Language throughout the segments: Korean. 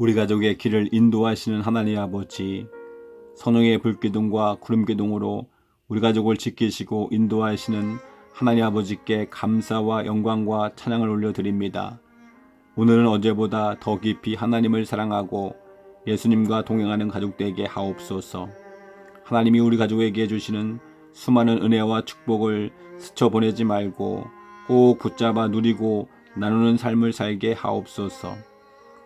우리 가족의 길을 인도하시는 하나님 아버지, 선홍의 불기둥과 구름기둥으로 우리 가족을 지키시고 인도하시는 하나님 아버지께 감사와 영광과 찬양을 올려드립니다. 오늘은 어제보다 더 깊이 하나님을 사랑하고 예수님과 동행하는 가족 되게 하옵소서. 하나님이 우리 가족에게 주시는 수많은 은혜와 축복을 스쳐 보내지 말고 꼭 붙잡아 누리고 나누는 삶을 살게 하옵소서.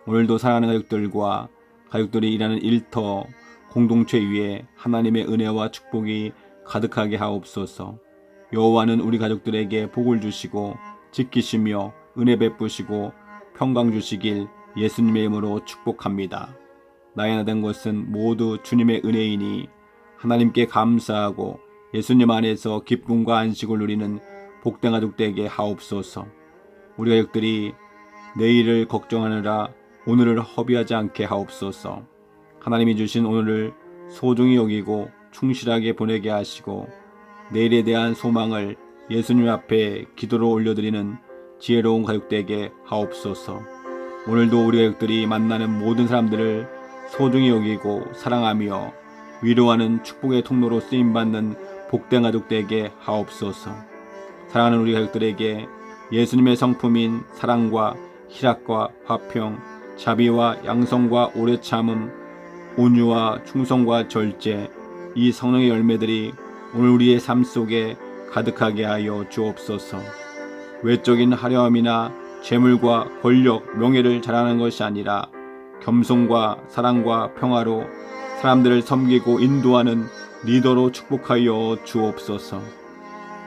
오늘도 사랑하는 가족들과 가족들이 일하는 일터 공동체 위에 하나님의 은혜와 축복이 가득하게 하옵소서. 여호와는 우리 가족들에게 복을 주시고 지키시며 은혜 베푸시고 평강 주시길 예수님의 이름으로 축복합니다. 나의 하나 된 것은 모두 주님의 은혜이니 하나님께 감사하고 예수님 안에서 기쁨과 안식을 누리는 복된 가족 되게 하옵소서. 우리 가족들이 내일을 걱정하느라 오늘을 허비하지 않게 하옵소서. 하나님이 주신 오늘을 소중히 여기고 충실하게 보내게 하시고 내일에 대한 소망을 예수님 앞에 기도로 올려드리는 지혜로운 가족 되게 하옵소서. 오늘도 우리 가족들이 만나는 모든 사람들을 소중히 여기고 사랑하며 위로하는 축복의 통로로 쓰임받는 복된 가족 되게 하옵소서. 사랑하는 우리 가족들에게 예수님의 성품인 사랑과 희락과 화평, 자비와 양성과 오래 참음, 온유와 충성과 절제, 이 성령의 열매들이 오늘 우리의 삶 속에 가득하게 하여 주옵소서. 외적인 화려함이나 재물과 권력, 명예를 자랑하는 것이 아니라 겸손과 사랑과 평화로 사람들을 섬기고 인도하는 리더로 축복하여 주옵소서.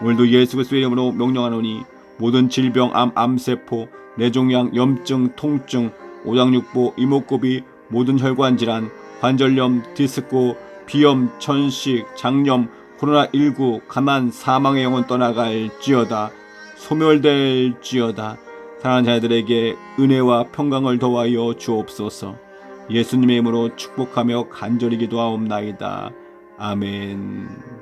오늘도 예수 그리스도의 이름으로 명령하노니 모든 질병, 암, 암세포, 뇌종양, 염증, 통증, 오장육부, 이목구비, 모든 혈관 질환, 관절염, 디스코, 비염, 천식, 장염, 코로나19, 가난, 사망의 영혼 떠나갈지어다. 소멸될지어다. 사랑하는 자녀들에게 은혜와 평강을 더하여 주옵소서. 예수님의 이름으로 축복하며 간절히 기도하옵나이다. 아멘.